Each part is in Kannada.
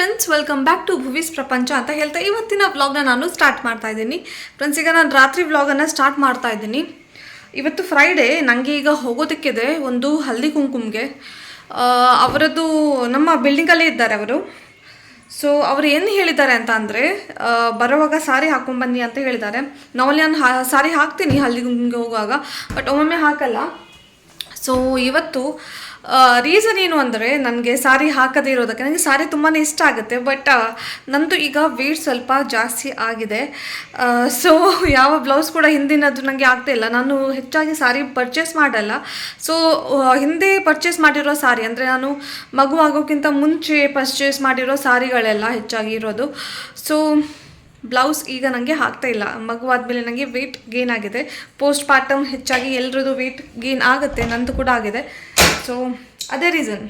Friends welcome back to Bhuvi's Prapancha ಅಂತ ಹೇಳ್ತಾ ಇವತ್ತಿನ ವ್ಲಾಗ್ನ ನಾನು ಸ್ಟಾರ್ಟ್ ಮಾಡ್ತಾ ಇದ್ದೀನಿ. ಫ್ರೆಂಡ್ಸ್ ಈಗ ನಾನು ರಾತ್ರಿ ವ್ಲಾಗನ್ನು ಸ್ಟಾರ್ಟ್ ಮಾಡ್ತಾ ಇದ್ದೀನಿ. ಇವತ್ತು ಫ್ರೈಡೇ ನನಗೆ ಈಗ ಹೋಗೋದಕ್ಕಿದೆ ಒಂದು ಹಲ್ದಿ ಕುಂಕುಮ್ಗೆ. ಅವರದ್ದು ನಮ್ಮ ಬಿಲ್ಡಿಂಗಲ್ಲೇ ಇದ್ದಾರೆ ಅವರು. ಸೊ ಅವರು ಏನು ಹೇಳಿದ್ದಾರೆ ಅಂತ ಅಂದರೆ ಬರುವಾಗ ಸಾರಿ ಹಾಕೊಂಡ್ಬನ್ನಿ ಅಂತ ಹೇಳಿದ್ದಾರೆ. ನಾವಲ್ಲಿ ನಾನು ಹಾ ಸಾರಿ ಹಾಕ್ತೀನಿ ಹಲ್ದಿ ಕುಂಕುಮ್ಗೆ ಹೋಗುವಾಗ ಬಟ್ ಒಮ್ಮೊಮ್ಮೆ ಹಾಕಲ್ಲ. ಸೊ ಇವತ್ತು ರೀಸನ್ ಏನು ಅಂದರೆ ನನಗೆ ಸಾರಿ ಹಾಕದೇ ಇರೋದಕ್ಕೆ ನನಗೆ ಸಾರಿ ತುಂಬಾ ಇಷ್ಟ ಆಗುತ್ತೆ ಬಟ್ ನಂದು ಈಗ ವೇಟ್ ಸ್ವಲ್ಪ ಜಾಸ್ತಿ ಆಗಿದೆ. ಸೊ ಯಾವ ಬ್ಲೌಸ್ ಕೂಡ ಹಿಂದಿನದು ನನಗೆ ಆಗ್ತಾ ಇಲ್ಲ. ನಾನು ಹೆಚ್ಚಾಗಿ ಸಾರಿ ಪರ್ಚೇಸ್ ಮಾಡಲ್ಲ. ಸೊ ಹಿಂದೆ ಪರ್ಚೇಸ್ ಮಾಡಿರೋ ಸಾರಿ ಅಂದರೆ ನಾನು ಮಗು ಆಗೋಕ್ಕಿಂತ ಮುಂಚೆ ಪರ್ಚೇಸ್ ಮಾಡಿರೋ ಸಾರಿಗಳೆಲ್ಲ ಹೆಚ್ಚಾಗಿ ಇರೋದು. ಸೊ ಬ್ಲೌಸ್ ಈಗ ನನಗೆ ಆಗ್ತಾ ಇಲ್ಲ. ಮಗುವಾದ ಮೇಲೆ ನನಗೆ ವೆಯ್ಟ್ ಗೇನ್ ಆಗಿದೆ. ಪೋಸ್ಟ್ ಪಾರ್ಟಮ್ ಹೆಚ್ಚಾಗಿ ಎಲ್ಲರದು ವೆಯ್ಟ್ ಗೇನ್ ಆಗುತ್ತೆ, ನಂದು ಕೂಡ ಆಗಿದೆ. ಸೊ ಅದೇ ರೀಸನ್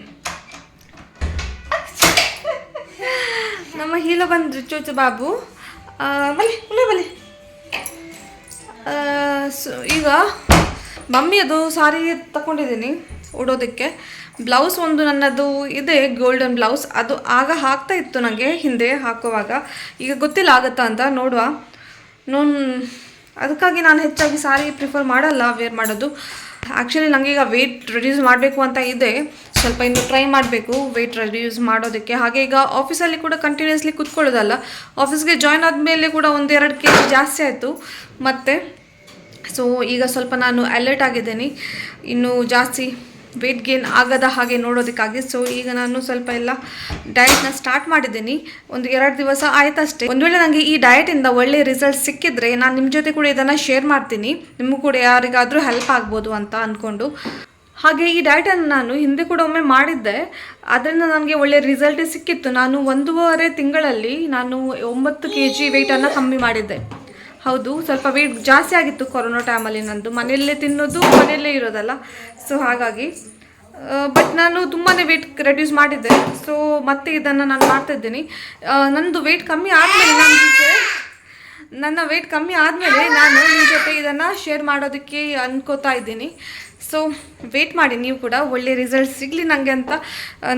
ನಮ್ಮ ಹೀಲ ಬಂದು ಚೂಚು ಬಾಬು. ಬಲಿ ಉಳ್ಳೆ ಬಲಿ ಸೊ, ಈಗ ಮಮ್ಮಿ ಅದು ಸಾರಿ ತಗೊಂಡಿದ್ದೀನಿ ಉಡೋದಕ್ಕೆ. ಬ್ಲೌಸ್ ಒಂದು ನನ್ನದು ಇದೆ ಗೋಲ್ಡನ್ ಬ್ಲೌಸ್ ಅದು ಆಗ ಹಾಕ್ತಾ ಇತ್ತು ನನಗೆ ಹಿಂದೆ ಹಾಕುವಾಗ. ಈಗ ಗೊತ್ತಿಲ್ಲ ಆಗುತ್ತಾ ಅಂತ ನೋಡುವ. ನೋನ್, ಅದಕ್ಕಾಗಿ ನಾನು ಹೆಚ್ಚಾಗಿ ಸಾರಿ ಪ್ರಿಫರ್ ಮಾಡಲ್ಲ ವೇರ್ ಮಾಡೋದು. ಆ್ಯಕ್ಚುಲಿ ನನಗೆ ಈಗ ವೆಯ್ಟ್ ರಿಡ್ಯೂಸ್ ಮಾಡಬೇಕು ಅಂತ ಇದೆ. ಸ್ವಲ್ಪ ಇನ್ನು ಟ್ರೈ ಮಾಡಬೇಕು ವೆಯ್ಟ್ ರೆಡ್ಯೂಸ್ ಮಾಡೋದಕ್ಕೆ. ಹಾಗೆ ಈಗ ಆಫೀಸಲ್ಲಿ ಕೂಡ ಕಂಟಿನ್ಯೂಸ್ಲಿ ಕೂತ್ಕೊಳ್ಳೋದಲ್ಲ ಆಫೀಸ್ಗೆ ಜಾಯ್ನ್ ಆದಮೇಲೆ ಕೂಡ ಒಂದೆರಡು ಕೆ ಜಿ ಜಾಸ್ತಿ ಆಯಿತು. ಮತ್ತು ಸೊ ಈಗ ಸ್ವಲ್ಪ ನಾನು ಅಲರ್ಟ್ ಆಗಿದ್ದೀನಿ. ಇನ್ನೂ ಜಾಸ್ತಿ ವೆಯ್ಟ್ ಗೇನ್ ಆಗದ ಹಾಗೆ ನೋಡೋದಕ್ಕಾಗಿ. ಸೊ ಈಗ ನಾನು ಸ್ವಲ್ಪ ಎಲ್ಲ ಡಯಟ್ನ ಸ್ಟಾರ್ಟ್ ಮಾಡಿದ್ದೀನಿ. ಒಂದು ಎರಡು ದಿವಸ ಆಯ್ತಷ್ಟೇ. ಒಂದು ವೇಳೆ ನನಗೆ ಈ ಡಯಟಿಂದ ಒಳ್ಳೆ ರಿಸಲ್ಟ್ ಸಿಕ್ಕಿದ್ರೆ ನಾನು ನಿಮ್ಮ ಜೊತೆ ಕೂಡ ಇದನ್ನು ಶೇರ್ ಮಾಡ್ತೀನಿ. ನಿಮಗೂ ಕೂಡ ಯಾರಿಗಾದರೂ ಹೆಲ್ಪ್ ಆಗ್ಬೋದು ಅಂತ ಅಂದ್ಕೊಂಡು ಹಾಗೆ ಈ ಡಯಟನ್ನು ನಾನು ಹಿಂದೆ ಕೂಡ ಒಮ್ಮೆ ಮಾಡಿದ್ದೆ. ಅದರಿಂದ ನನಗೆ ಒಳ್ಳೆ ರಿಸಲ್ಟೇ ಸಿಕ್ಕಿತ್ತು. ನಾನು ಒಂದೂವರೆ ತಿಂಗಳಲ್ಲಿ ನಾನು ಒಂಬತ್ತು ಕೆ ಜಿ ವೆಯ್ಟನ್ನು ಕಮ್ಮಿ ಮಾಡಿದ್ದೆ. ಹೌದು, ಸ್ವಲ್ಪ ವೇಟ್ ಜಾಸ್ತಿ ಆಗಿತ್ತು ಕೊರೋನಾ ಟೈಮಲ್ಲಿ ನಂದು. ಮನೆಯಲ್ಲೇ ತಿನ್ನೋದು, ಮನೆಯಲ್ಲೇ ಇರೋದಲ್ಲ. ಸೊ ಹಾಗಾಗಿ ಬಟ್ ನಾನು ತುಂಬಾ ವೇಟ್ ರೆಡ್ಯೂಸ್ ಮಾಡಿದ್ದೆ. ಸೊ ಮತ್ತೆ ಇದನ್ನು ನಾನು ಮಾಡ್ತಾ ಇದ್ದೀನಿ. ನಂದು ವೆಯ್ಟ್ ಕಮ್ಮಿ ಆದಮೇಲೆ ನಾನು ನನ್ನ ವೆಯ್ಟ್ ಕಮ್ಮಿ ಆದಮೇಲೆ ನಾನು ನಿಮ್ಮ ಜೊತೆ ಇದನ್ನು ಶೇರ್ ಮಾಡೋದಕ್ಕೆ ಅನ್ಕೋತಾ ಇದ್ದೀನಿ. ಸೊ ವೇಟ್ ಮಾಡಿ, ನೀವು ಕೂಡ ಒಳ್ಳೆ ರಿಸಲ್ಟ್ ಸಿಗಲಿ ನನಗೆ ಅಂತ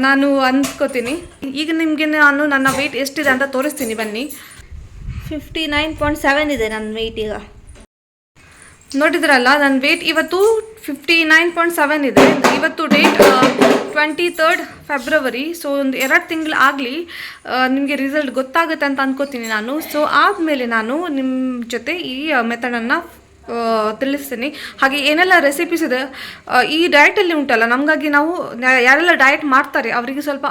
ನಾನು ಅನ್ಕೋತೀನಿ. ಈಗ ನಿಮಗೆ ನಾನು ನನ್ನ ವೆಯ್ಟ್ ಎಷ್ಟಿದೆ ಅಂತ ತೋರಿಸ್ತೀನಿ ಬನ್ನಿ. ಫಿಫ್ಟಿ ನೈನ್ ಪಾಯಿಂಟ್ ಸೆವೆನ್ ಇದೆ ನನ್ನ ವೆಯ್ಟ್ ಈಗ. ನೋಡಿದ್ರಲ್ಲ, ನನ್ನ ವೆಯ್ಟ್ ಇವತ್ತು ಫಿಫ್ಟಿ ನೈನ್ ಪಾಯಿಂಟ್ ಸೆವೆನ್ ಇದೆ. ಇವತ್ತು date twenty third February so ಒಂದು ಎರಡು ತಿಂಗಳು ಆಗಲಿ ನಿಮಗೆ ರಿಸಲ್ಟ್ ಗೊತ್ತಾಗುತ್ತೆ ಅಂತ ಅಂದ್ಕೋತೀನಿ ನಾನು. ಸೊ ಆದಮೇಲೆ ನಾನು ನಿಮ್ಮ ಜೊತೆ ಈ ಮೆಥಡನ್ನು ತಿಳಿಸ್ತೀನಿ. ಹಾಗೆ ಏನೆಲ್ಲ ರೆಸಿಪೀಸ್ ಇದೆ? ಈ ಡಯಟಲ್ಲಿ ಉಂಟಲ್ಲ ನಮಗಾಗಿ ನಾವು ಯಾರೆಲ್ಲ ಡಯಟ್ ಮಾಡ್ತಾರೆ ಅವರಿಗೆ ಸ್ವಲ್ಪ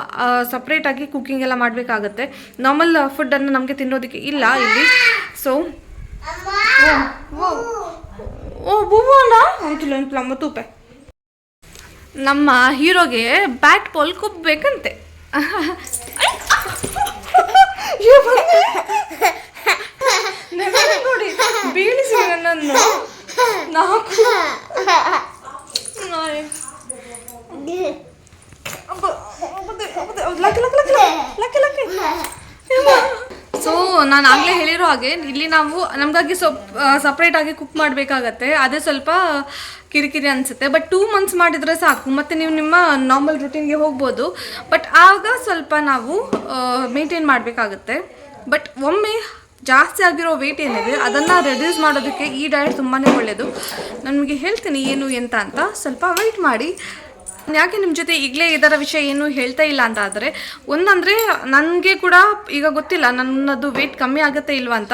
ಸಪ್ರೇಟಾಗಿ ಕುಕ್ಕಿಂಗ್ ಎಲ್ಲ ಮಾಡಬೇಕಾಗತ್ತೆ. ನಾರ್ಮಲ್ ಫುಡ್ಡನ್ನು ನಮಗೆ ತಿನ್ನೋದಕ್ಕೆ ಇಲ್ಲ ಇಲ್ಲಿ. ಸೊ ಓ ಬುವ್ವ ಅಲ್ಲ ಅಂತಿಲ್ಲ ಮತ್ತೂಪೆ ನಮ್ಮ ಹೀರೋಗೆ ಬ್ಯಾಟ್ ಬಾಲ್ ಕುಬ್ಬೇಕಂತೆ. ನೋಡಿ ಬೀಳಿಸಿ ನನ್ನನ್ನು ನಾಲ್ಕು. ಸೊ ನಾನು ಆಗಲೇ ಹೇಳಿರೋ ಹಾಗೆ, ಇಲ್ಲಿ ನಾವು, ನಮಗಾಗಿ ಸೊಪ್ ಸಪ್ರೇಟ್ ಆಗಿ ಕುಕ್ ಮಾಡಬೇಕಾಗತ್ತೆ. ಅದೇ ಸ್ವಲ್ಪ ಕಿರಿಕಿರಿ ಅನಿಸುತ್ತೆ. ಬಟ್ ಟೂ ಮಂತ್ಸ್ ಮಾಡಿದರೆ ಸಾಕು. ಮತ್ತು ನೀವು ನಿಮ್ಮ ನಾರ್ಮಲ್ ರುಟೀನ್ಗೆ ಹೋಗ್ಬೋದು. ಬಟ್ ಆಗ ಸ್ವಲ್ಪ ನಾವು ಮೇಂಟೈನ್ ಮಾಡಬೇಕಾಗತ್ತೆ. ಬಟ್ ಒಮ್ಮೆ ಜಾಸ್ತಿ ಆಗಿರೋ ವೆಯ್ಟ್ ಏನಿದೆ, ಅದನ್ನು ರೆಡ್ಯೂಸ್ ಮಾಡೋದಕ್ಕೆ ಈ ಡಯಟ್ ತುಂಬಾ ಒಳ್ಳೆಯದು ನಾನು ನಿಮಗೆ ಹೇಳ್ತೀನಿ ಏನು ಎಂತ ಅಂತ ಸ್ವಲ್ಪ ವೆಯ್ಟ್ ಮಾಡಿ. ಯಾಕೆ ನಿಮ್ಮ ಜೊತೆ ಈಗಲೇ ಇದರ ವಿಷಯ ಏನು ಹೇಳ್ತಾ ಇಲ್ಲ ಅಂತ ಆದರೆ, ಒಂದಂದರೆ ನನಗೆ ಕೂಡ ಈಗ ಗೊತ್ತಿಲ್ಲ, ನನ್ನದು ವೆಯ್ಟ್ ಕಮ್ಮಿ ಆಗುತ್ತೆ ಇಲ್ವಾ ಅಂತ.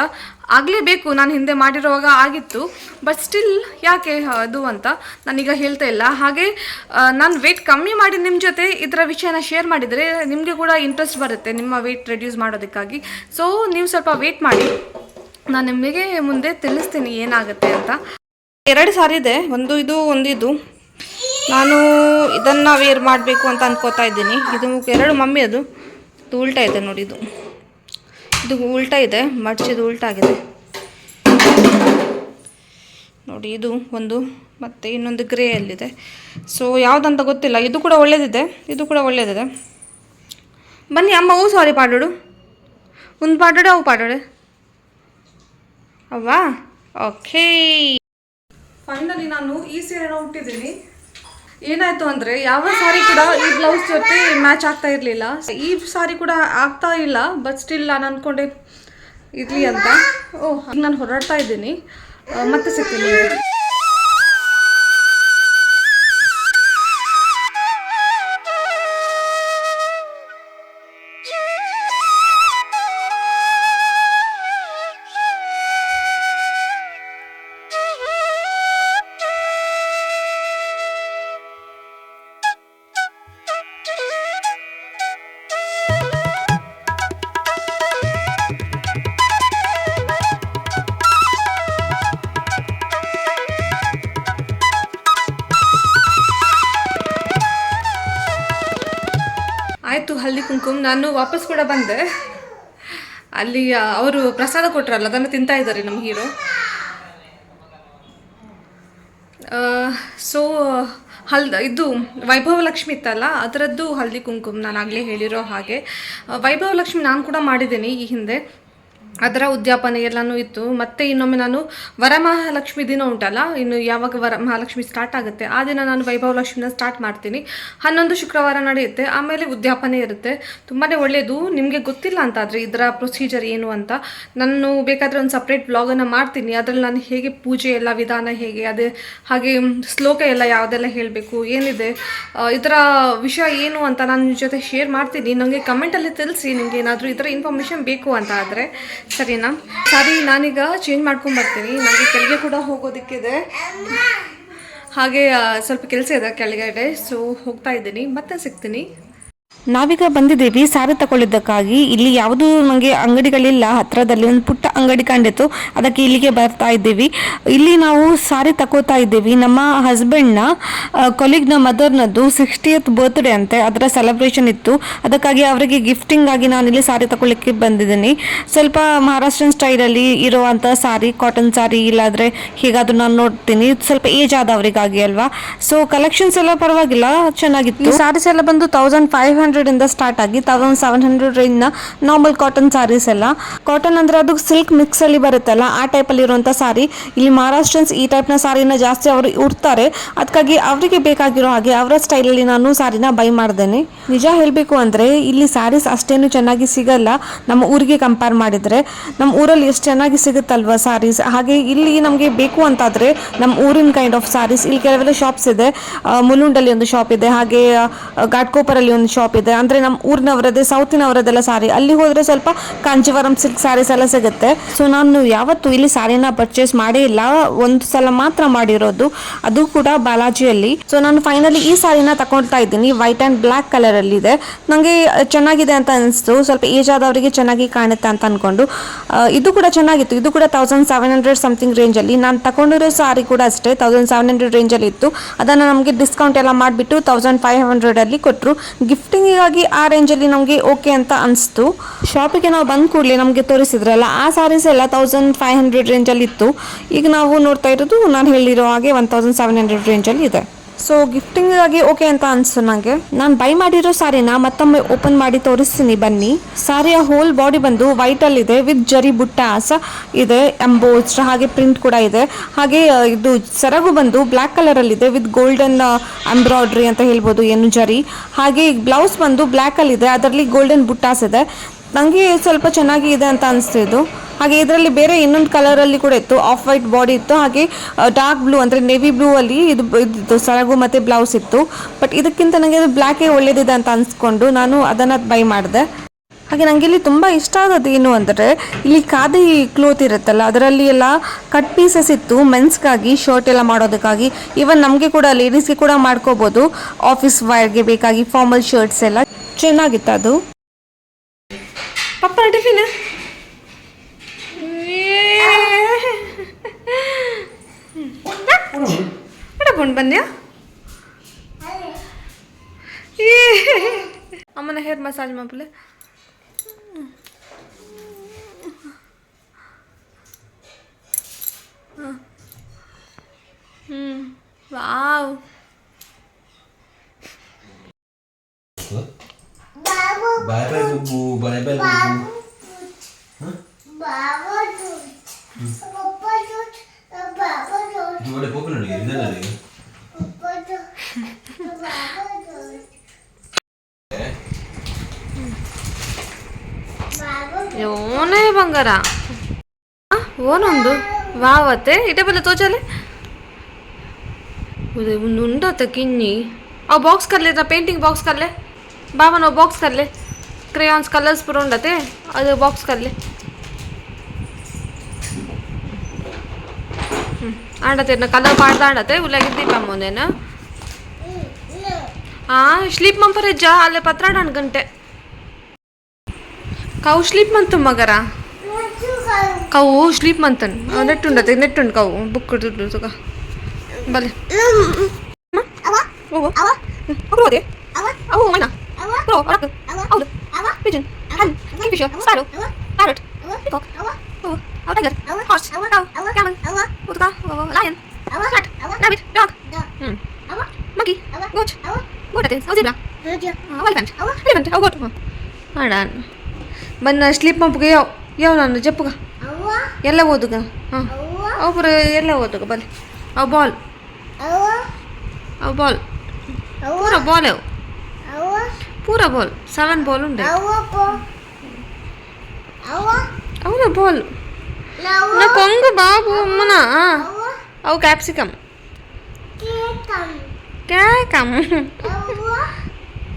ಆಗಲೇಬೇಕು, ನಾನು ಹಿಂದೆ ಮಾಡಿರುವಾಗ ಆಗಿತ್ತು ಬಟ್ ಸ್ಟಿಲ್ ಯಾಕೆ ಅದು ಅಂತ ನಾನೀಗ ಹೇಳ್ತಾ ಇಲ್ಲ. ಹಾಗೆ ನಾನು ವೆಯ್ಟ್ ಕಮ್ಮಿ ಮಾಡಿ ನಿಮ್ಮ ಜೊತೆ ಇದರ ವಿಷಯನ ಶೇರ್ ಮಾಡಿದರೆ ನಿಮಗೆ ಕೂಡ ಇಂಟ್ರೆಸ್ಟ್ ಬರುತ್ತೆ, ನಿಮ್ಮ ವೆಯ್ಟ್ ರೆಡ್ಯೂಸ್ ಮಾಡೋದಕ್ಕಾಗಿ. ಸೊ ನೀವು ಸ್ವಲ್ಪ ವೆಯ್ಟ್ ಮಾಡಿ. ನಾನು ನಿಮಗೆ ಮುಂದೆ ತಿಳಿಸ್ತೀನಿ ಏನಾಗುತ್ತೆ ಅಂತ. ಎರಡು ಸಾರಿ ಇದೆ, ಒಂದು ಇದು ಒಂದು ಇದು. ನಾನು ಇದನ್ನು ವೇರ್ ಮಾಡಬೇಕು ಅಂತ ಅನ್ಕೋತಾ ಇದ್ದೀನಿ. ಇದು ಎರಡು ಮಮ್ಮಿ ಅದು. ಇದು ಉಲ್ಟಾ ಇದೆ ನೋಡಿ ಇದು. ಇದು ಉಲ್ಟಾ ಇದೆ ಮಡ್ಚಿದು ಉಲ್ಟಾ ಆಗಿದೆ. ನೋಡಿ ಇದು ಒಂದು, ಮತ್ತು ಇನ್ನೊಂದು ಗ್ರೇಯಲ್ಲಿದೆ ಸೊ ಯಾವುದಂತ ಗೊತ್ತಿಲ್ಲ. ಇದು ಕೂಡ ಒಳ್ಳೆಯದಿದೆ ಇದು ಕೂಡ ಒಳ್ಳೆಯದಿದೆ ಬನ್ನಿ, ಅಮ್ಮ ಹೂ ಸಾರಿ ಪಾಡೋಡು ಒಂದು ಪಾಡೋಡೆ ಅವು ಪಾಡೋಡೆ ಅವ್ವಾ? ಓಕೆ ಫೈನಲಿ ನಾನು ಈ ಸೀರೆನ ಹುಟ್ಟಿದ್ದೀನಿ ಏನಾಯ್ತು ಅಂದ್ರೆ ಯಾವ ಸಾರಿ ಕೂಡ ಈ ಬ್ಲೌಸ್ ಜೊತೆ ಮ್ಯಾಚ್ ಆಗ್ತಾ ಇರಲಿಲ್ಲ. ಈ ಸಾರಿ ಕೂಡ ಆಗ್ತಾ ಇಲ್ಲ ಬಟ್ ಸ್ಟಿಲ್ ನಾನು ಅನ್ಕೊಂಡೆ ಇರ್ಲಿ ಅಂತ. ಓಹ್, ನಾನು ಹೊರಡ್ತಾ ಇದ್ದೀನಿ. ಮತ್ತೆ ಸಿಗ್ತೀನಿ. ಆಯಿತು ಹಲ್ದಿ ಕುಂಕುಮ್. ನಾನು ವಾಪಸ್ ಕೂಡ ಬಂದೆ. ಅಲ್ಲಿ ಅವರು ಪ್ರಸಾದ ಕೊಟ್ಟರಲ್ಲ ಅದನ್ನು ತಿಂತಾ ಇದ್ದಾರೆ ನಮ್ಮ ಹೀರೋ. ಸೊ ಹಲ್ದ ಇದು ವೈಭವ ಲಕ್ಷ್ಮಿ ಇತ್ತಲ್ಲ, ಅದರದ್ದು ಹಲ್ದಿ ಕುಂಕುಮ್, ನಾನು ಆಗಲೇ ಹೇಳಿರೋ ಹಾಗೆ. ವೈಭವ ಲಕ್ಷ್ಮಿ ನಾನು ಕೂಡ ಮಾಡಿದ್ದೀನಿ ಈ ಹಿಂದೆ. ಅದರ ಉದ್ಯಾಪನೆ ಎಲ್ಲನೂ ಇತ್ತು. ಮತ್ತೆ ಇನ್ನೊಮ್ಮೆ ನಾನು ವರಮಹಾಲಕ್ಷ್ಮಿ ದಿನ ಉಂಟಲ್ಲ, ಇನ್ನು ಯಾವಾಗ ವರ ಮಹಾಲಕ್ಷ್ಮಿ ಸ್ಟಾರ್ಟ್ ಆಗುತ್ತೆ, ಆ ದಿನ ನಾನು ವೈಭವ ಲಕ್ಷ್ಮಿನ ಸ್ಟಾರ್ಟ್ ಮಾಡ್ತೀನಿ. ಹನ್ನೊಂದು ಶುಕ್ರವಾರ ನಡೆಯುತ್ತೆ, ಆಮೇಲೆ ಉದ್ಯಾಪನೆ ಇರುತ್ತೆ. ತುಂಬಾ ಒಳ್ಳೆಯದು ನಿಮಗೆ ಗೊತ್ತಿಲ್ಲ ಅಂತಾದರೆ ಇದರ ಪ್ರೊಸೀಜರ್ ಏನು ಅಂತ, ನಾನು ಬೇಕಾದರೆ ಒಂದು ಸಪ್ರೇಟ್ ಬ್ಲಾಗನ್ನು ಮಾಡ್ತೀನಿ. ಅದರಲ್ಲಿ ನಾನು ಹೇಗೆ ಪೂಜೆ ಎಲ್ಲ, ವಿಧಾನ ಹೇಗೆ, ಅದೇ ಹಾಗೆ ಶ್ಲೋಕ ಎಲ್ಲ ಯಾವುದೆಲ್ಲ ಹೇಳಬೇಕು, ಏನಿದೆ ಇದರ ವಿಷಯ ಏನು ಅಂತ ನಾನು ನಿಮ್ಮ ಜೊತೆ ಶೇರ್ ಮಾಡ್ತೀನಿ. ನನಗೆ ಕಮೆಂಟಲ್ಲಿ ತಿಳಿಸಿ, ನಿಮಗೆ ಏನಾದರೂ ಇದರ ಇನ್ಫಾರ್ಮೇಷನ್ ಬೇಕು ಅಂತ ಆದರೆ. ಸರಿನಾ? ಸರಿ, ನಾನೀಗ ಚೇಂಜ್ ಮಾಡ್ಕೊಂಡು ಬರ್ತೀನಿ. ನನಗೆ ಕೆಳಗೆ ಕೂಡ ಹೋಗೋದಕ್ಕಿದೆ. ಹಾಗೆ ಸ್ವಲ್ಪ ಕೆಲಸ ಇದೆ ಕೆಳಗಡೆ ಸೊ ಹೋಗ್ತಾ ಇದ್ದೀನಿ. ಮತ್ತೆ ಸಿಗ್ತೀನಿ. ನಾವೀಗ ಬಂದಿದ್ದೀವಿ, ಸಾರಿ ತಗೊಳ್ಳಿದ್ದಕ್ಕಾಗಿ. ಇಲ್ಲಿ ಯಾವುದು ನಮಗೆ ಅಂಗಡಿಗಳಿಲ್ಲ, ಹತ್ರದಲ್ಲಿ ಒಂದು ಪುಟ್ಟ ಅಂಗಡಿ ಕಂಡಿತ್ತು, ಅದಕ್ಕೆ ಇಲ್ಲಿಗೆ ಬರ್ತಾ ಇದ್ದೀವಿ. ಇಲ್ಲಿ ನಾವು ಸಾರಿ ತಗೋತಾ ಇದ್ದೀವಿ. ನಮ್ಮ ಹಸ್ಬೆಂಡ್ನ ಕೊಲೀಗ್ನ ಮದರ್ನದ್ದು ಸಿಕ್ಸ್ಟಿಯತ್ ಬರ್ತ್ಡೇ ಅಂತೆ, ಅದರ ಸೆಲೆಬ್ರೇಷನ್ ಇತ್ತು. ಅದಕ್ಕಾಗಿ ಅವರಿಗೆ ಗಿಫ್ಟಿಂಗ್ ಆಗಿ ನಾನು ಇಲ್ಲಿ ಸಾರಿ ತಗೊಳ್ಳಿಕ್ಕೆ ಬಂದಿದ್ದೀನಿ. ಸ್ವಲ್ಪ ಮಹಾರಾಷ್ಟ್ರನ್ ಸ್ಟೈಲಲ್ಲಿ ಇರುವಂಥ ಸಾರಿ ಕಾಟನ್ ಸಾರಿ, ಇಲ್ಲಾದರೆ ಹೀಗಾದ್ರೂ ನಾನು ನೋಡ್ತೀನಿ. ಸ್ವಲ್ಪ ಏಜ್ ಆದವರಿಗಾಗಿ ಅಲ್ವಾ? ಸೊ ಕಲೆಕ್ಷನ್ಸ್ ಎಲ್ಲ ಪರವಾಗಿಲ್ಲ, ಚೆನ್ನಾಗಿತ್ತು. ಸಾರೀಸ್ ಎಲ್ಲ ಬಂದು ತೌಸಂಡ್ ಫೈವ್ ಹಂಡ್ರೆಡ್ ಇಂದ ಸ್ಟಾರ್ಟ್ ಆಗಿ ತೌಸಂಡ್ ಸೆವೆನ್ ಹಂಡ್ರೆಡ್ ಇಂದ ನಾರ್ಮಲ್ ಕಾಟನ್ ಸಾರೀಸ್ ಎಲ್ಲ. ಕಾಟನ್ ಅಂದ್ರೆ ಅದು ಸಿಲ್ಕ್ ಮಿಕ್ಸ್ ಅಲ್ಲಿ ಬರುತ್ತಲ್ಲ, ಆ ಟೈಪ್ ಅಲ್ಲಿ ಇರುವಂತ ಸಾರಿ ಇಲ್ಲಿ ಮಹಾರಾಷ್ಟ್ರನ್ಸ್ ಈ ಟೈಪ್ನ ಸಾರಿನ ಜಾಸ್ತಿ ಅವರು ಉಡ್ತಾರೆ. ಅದಕ್ಕಾಗಿ ಅವರಿಗೆ ಬೇಕಾಗಿರೋ ಹಾಗೆ ಅವರ ಸ್ಟೈಲ್ ಅಲ್ಲಿ ನಾನು ಸಾರಿನ ಬೈ ಮಾಡ್ದೇನೆ. ನಿಜ ಹೇಳಬೇಕು ಅಂದ್ರೆ ಇಲ್ಲಿ ಸಾರೀಸ್ ಅಷ್ಟೇನು ಚೆನ್ನಾಗಿ ಸಿಗಲ್ಲ. ನಮ್ಮ ಊರಿಗೆ ಕಂಪೇರ್ ಮಾಡಿದ್ರೆ ನಮ್ಮ ಊರಲ್ಲಿ ಎಷ್ಟು ಚೆನ್ನಾಗಿ ಸಿಗುತ್ತಲ್ವಾ ಸಾರೀಸ್ ಹಾಗೆ ಇಲ್ಲಿ ನಮಗೆ ಬೇಕು ಅಂತಾದ್ರೆ ನಮ್ಮ ಊರಿನ ಕೈಂಡ್ ಆಫ್ ಸಾರೀಸ್ ಇಲ್ಲಿ ಕೆಲವೆಲ್ಲ ಶಾಪ್ಸ್ ಇದೆ. ಮುಲುಂಡಲ್ಲಿ ಒಂದು ಶಾಪ್ ಇದೆ. ಹಾಗೆ ಘಾಟ್ಕೋಪರ್ ಅಲ್ಲಿ ಒಂದು ಶಾಪ್ ಇದೆ. ಅಂದ್ರೆ ನಮ್ಮ ಊರಿನವರದೇ ಸೌತಿನವರದೆಲ್ಲ ಸಾರಿ ಅಲ್ಲಿ ಹೋದ್ರೆ ಸ್ವಲ್ಪ ಕಾಂಜೀವರಂ ಸಿಲ್ಕ್ ಸಾರೀಸ್ ಎಲ್ಲ ಸಿಗುತ್ತೆ. ಸೊ ನಾನು ಯಾವತ್ತು ಇಲ್ಲಿ ಸಾರಿನ ಪರ್ಚೇಸ್ ಮಾಡೇ ಇಲ್ಲ. ಒಂದು ಸಲ ಮಾತ್ರ ಮಾಡಿರೋದು. ಅದು ಕೂಡ ಬಾಲಾಜಿಯಲ್ಲಿ. ಸೊ ನಾನು ಫೈನಲಿ ಈ ಸಾರಿನ ತಗೊಳ್ತಾ ಇದ್ದೀನಿ. ವೈಟ್ ಅಂಡ್ ಬ್ಲ್ಯಾಕ್ ಕಲರ್ ಅಲ್ಲಿ ಇದೆ ನನಗೆ ಚೆನ್ನಾಗಿದೆ ಅಂತ ಅನಿಸ್ತು. ಸ್ವಲ್ಪ ಏಜ್ ಆದವರಿಗೆ ಚೆನ್ನಾಗಿ ಕಾಣುತ್ತೆ ಅಂತ ಅನ್ಕೊಂಡು. ಇದು ಕೂಡ ಚೆನ್ನಾಗಿತ್ತು. ಇದು ಕೂಡ ತೌಸಂಡ್ ಸೆವೆನ್ ಹಂಡ್ರೆಡ್ ಸಮಥಿಂಗ್ ರೇಂಜಲ್ಲಿ ನಾನು ತಗೊಂಡಿರೋ ಸಾರಿ ಕೂಡ ಅಷ್ಟೇ. ತೌಸಂಡ್ ಸೆವೆನ್ ಹಂಡ್ರೆಡ್ ರೇಂಜಲ್ಲಿ ಇತ್ತು. ಅದನ್ನು ನಮಗೆ ಡಿಸ್ಕೌಂಟ್ ಎಲ್ಲ ಮಾಡಿಬಿಟ್ಟು ತೌಸಂಡ್ ಫೈವ್ ಹಂಡ್ರೆಡಲ್ಲಿ ಕೊಟ್ಟರು ಗಿಫ್ಟಿಂಗಿಗಾಗಿ ಆ ರೇಂಜಲ್ಲಿ ನಮಗೆ ಓಕೆ ಅಂತ ಅನಿಸ್ತು. ಶಾಪಿಗೆ ನಾವು ಬಂದ ಕೂಡಲೇ ನಮಗೆ ತೋರಿಸಿದ್ರಲ್ಲ, ಆ ಸಾರೀಸ್ ಎಲ್ಲ ತೌಸಂಡ್ ಫೈವ್ ಹಂಡ್ರೆಡ್ ರೇಂಜಲ್ಲಿ ಇತ್ತು. ಈಗ ನಾವು ನೋಡ್ತಾ ಇರೋದು ನಾನು ಹೇಳಿರೋ ಹಾಗೆ ಒನ್ ತೌಸಂಡ್ ಸೆವೆನ್ ಹಂಡ್ರೆಡ್ ರೇಂಜಲ್ಲಿ ಇದೆ. ಸೊ ಗಿಫ್ಟಿಂಗ್ ಆಗಿ ಓಕೆ ಅಂತ ಅನ್ಸು ನನಗೆ ನಾನು ಬೈ ಮಾಡಿರೋ ಸಾರಿನ ಮತ್ತೊಮ್ಮೆ ಓಪನ್ ಮಾಡಿ ತೋರಿಸ್ತೀನಿ, ಬನ್ನಿ. ಸಾರಿಯ ಹೋಲ್ ಬಾಡಿ ಬಂದು ವೈಟ್ ಅಲ್ಲಿ ಇದೆ ವಿತ್ ಜರಿ ಬುಟ್ಟಾಸ್ ಇದೆ ಎಂಬೋಸ್ ಹಾಗೆ ಪ್ರಿಂಟ್ ಕೂಡ ಇದೆ. ಹಾಗೆ ಇದು ಸೆರಗು ಬಂದು ಬ್ಲ್ಯಾಕ್ ಇದೆ ವಿತ್ ಗೋಲ್ಡನ್ ಎಂಬ್ರಾಯ್ಡ್ರಿ ಅಂತ ಹೇಳ್ಬೋದು, ಏನು ಜರಿ. ಹಾಗೆ ಬ್ಲೌಸ್ ಬಂದು ಬ್ಲ್ಯಾಕ್ ಅಲ್ಲಿ ಇದೆ, ಅದರಲ್ಲಿ ಗೋಲ್ಡನ್ ಬುಟ್ಟಾಸ್ ಇದೆ. ನನಗೆ ಸ್ವಲ್ಪ ಚೆನ್ನಾಗಿ ಇದೆ ಅಂತ ಅನಿಸ್ತು ಇದು. ಹಾಗೆ ಇದರಲ್ಲಿ ಬೇರೆ ಇನ್ನೊಂದು ಕಲರಲ್ಲಿ ಕೂಡ ಇತ್ತು. ಆಫ್ ವೈಟ್ ಬಾಡಿ ಇತ್ತು. ಹಾಗೆ ಡಾರ್ಕ್ ಬ್ಲೂ ಅಂದರೆ ನೇವಿ ಬ್ಲೂ ಅಲ್ಲಿ ಇದು ಸರಗು ಮತ್ತು ಬ್ಲೌಸ್ ಇತ್ತು. ಬಟ್ ಇದಕ್ಕಿಂತ ನನಗೆ ಅದು ಬ್ಲ್ಯಾಕೇ ಒಳ್ಳೇದಿದೆ ಅಂತ ಅನ್ಸ್ಕೊಂಡು ನಾನು ಅದನ್ನು ಬೈ ಮಾಡಿದೆ. ಹಾಗೆ ನನಗೆ ಇಲ್ಲಿ ತುಂಬ ಇಷ್ಟ ಆಗೋದು ಏನು ಅಂದರೆ, ಇಲ್ಲಿ ಖಾದಿ ಕ್ಲೋತ್ ಇರುತ್ತಲ್ಲ, ಅದರಲ್ಲಿ ಎಲ್ಲ ಕಟ್ ಪೀಸಸ್ ಇತ್ತು. ಮೆನ್ಸ್ಗಾಗಿ ಶರ್ಟ್ ಎಲ್ಲ ಮಾಡೋದಕ್ಕಾಗಿ. ಈವನ್ ನಮಗೆ ಕೂಡ ಲೇಡೀಸ್ಗೆ ಕೂಡ ಮಾಡ್ಕೋಬೋದು. ಆಫೀಸ್ ವೈರ್ಗೆ ಬೇಕಾಗಿ ಫಾರ್ಮಲ್ ಶರ್ಟ್ಸ್ ಎಲ್ಲ. ಚೆನ್ನಾಗಿತ್ತು ಅದು. ಪಪ್ಪ ಟಿಫಿನ್ ಎಡಕೊಂಡು ಬನ್ನಿಯಾ ಅಮ್ಮನ ಹೇರ್ ಮಸಾಜ್ ಮಾಪಲೆ ಹ್ಞೂ ವಾವ್ ಓನೇ ಬಂಗಾರ ಆ, ಓನೊಂದು ವಾವತ್ತೆ ಇಟ ಬಲ್ಲ ತೋಚಲೆ ಒಂದು ಉಂಡತ ಕಿನ್ನಿ ಅವು ಬಾಕ್ಸ್ ಕರ್ಲೆ ನಾ ಪೇಂಟಿಂಗ್ ಬಾಕ್ಸ್ ಕರ್ಲೆ ಬಾಬಾ ನಾವು ಬಾಕ್ಸ್ ಕರ್ಲೆ ಕ್ರೇಯಾನ್ಸ್ ಕಲರ್ಸ್ ಪೂರ ಉಂಡತೆ ಅದು ಬಾಕ್ಸ್ ಕರ್ಲೆ ಆಂಡತೆ ಕಲರ್ ಪಾಡ್ದ ಆಂಡತೆ ಉಲ್ಲಾಗಿ ದೀಪ ಮುಂದೇನ ಆ ಸ್ಲೀಪ್ ಮಂಪರೆಜ್ಜ ಅಲ್ಲೇ ಪತ್ರಾಡ ಗಂಟೆ ಕವು ಸ್ಲೀಪ್ ಮಂತು ಮಗರ? ಕವು ಸ್ಲೀಪ್ ಮಂತನ್. ನೆಟ್ ಉಂಡತೆ ನೆಟ್ ಉಂಡು ಕವು ಬುಕ್ ದುಡ್ಡು ತಗ. ಬಲೆ. ಹೋಗು ಅದೇ. ಅವು ಮಣ್ಣ ಬ್ರೋ ಒಳಗೆ ಹೌದು. ಪಿಜನ್ ಹನ್ ಕಿಂಗ್ಫಿಶ್ ಸ್ಪಾರೋ ಪ್ಯಾರಟ್ ಪಿಕಾಕ್ ಹೋಗು ಅವು, ಟೈಗರ್. ಹಾರ್ಸ್. ಕೌ. ಕ್ಯಾಮಲ್ ಉತ್ಕ ಲಯನ್. Cat rabbit dog. ಮಗಿ ಗೋಚ್. ಗೋಟತೆ ಜಿಬ್ರಾ ಎಲಿಫೆಂಟ್ ಎಲಿಫೆಂಟ್ ಗೋಟ್. ಹಾಡಾನ್ ಬನ್ನ ಸ್ಲೀಪ್ ಮಂಪ್ಗೆ ಯಾವ ಯಾವ ನಾನು ಜಪ್ಪುಗ ಎಲ್ಲ ಓದುಗ ಹಾಂ ಅವು ಪೂರ ಎಲ್ಲ ಓದುಗ ಬಲೆ ಅವು ಬಾಲ್ ಅವು ಬಾಲ್ ಪೂರ ಬಾಲ್ ಅವು ಪೂರ ಬಾಲ್ ಸೆವೆನ್ ಬಾಲ್ ಉಂಡೆ ಅವನ ಬಾಲ್ నా కొంగు బాబు అమ్మన అవు క్యాప్సికమ్ క్యాకమ్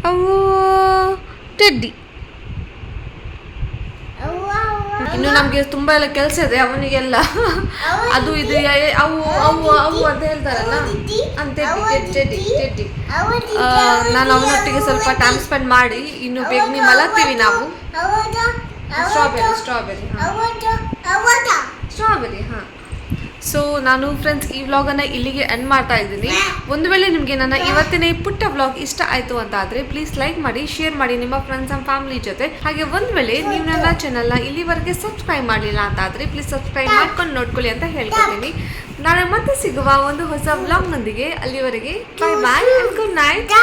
అవు ಟೆಡ್ಡಿ ಇನ್ನು ನಮಗೆ ತುಂಬಾ ಎಲ್ಲ ಕೆಲಸ ಇದೆ ಅವನಿಗೆಲ್ಲ. ಅದು ಇದು ಅವು ಅವು ಅವು ಅಂತ ಹೇಳ್ತಾರಲ್ಲ? ಅಂತ ನಾನು ಅವನೊಟ್ಟಿಗೆ ಸ್ವಲ್ಪ ಟೈಮ್ ಸ್ಪೆಂಡ್ ಮಾಡಿ ಇನ್ನು ಬೇಗನೆ ಮಲಗ್ತೀವಿ ನಾವು. ಸ್ಟ್ರಾಬೆರಿ ಸ್ಟ್ರಾಬೆರಿ ಸ್ಟ್ರಾಬೆರಿ ಹಾಂ. ಸೊ ನಾನು ಫ್ರೆಂಡ್ಸ್ ಈ ವ್ಲಾಗನ್ನು ಇಲ್ಲಿಗೆ ಎಂಡ್ ಮಾಡ್ತಾ ಇದ್ದೀನಿ. ಒಂದು ವೇಳೆ ನಿಮಗೆ ನನ್ನ ಇವತ್ತಿನ ಈ ಪುಟ್ಟ ವ್ಲಾಗ್ ಇಷ್ಟ ಆಯಿತು ಅಂತ ಆದರೆ ಪ್ಲೀಸ್ ಲೈಕ್ ಮಾಡಿ ಶೇರ್ ಮಾಡಿ ನಿಮ್ಮ ಫ್ರೆಂಡ್ಸ್ ಆ್ಯಂಡ್ ಫ್ಯಾಮಿಲಿ ಜೊತೆ. ಹಾಗೆ ಒಂದು ವೇಳೆ ನೀವು ನನ್ನ ಚಾನಲ್ನ ಇಲ್ಲಿವರೆಗೆ ಸಬ್ಸ್ಕ್ರೈಬ್ ಮಾಡಲಿಲ್ಲ ಅಂತ ಆದರೆ ಪ್ಲೀಸ್ ಸಬ್ಸ್ಕ್ರೈಬ್ ಮಾಡ್ಕೊಂಡು ನೋಡ್ಕೊಳ್ಳಿ ಅಂತ ಹೇಳ್ಕೊತೀನಿ ನಾಳೆ ಮತ್ತೆ ಸಿಗುವ ಒಂದು ಹೊಸ ವ್ಲಾಗ್ನೊಂದಿಗೆ ಅಲ್ಲಿವರೆಗೆ. Bye bye good night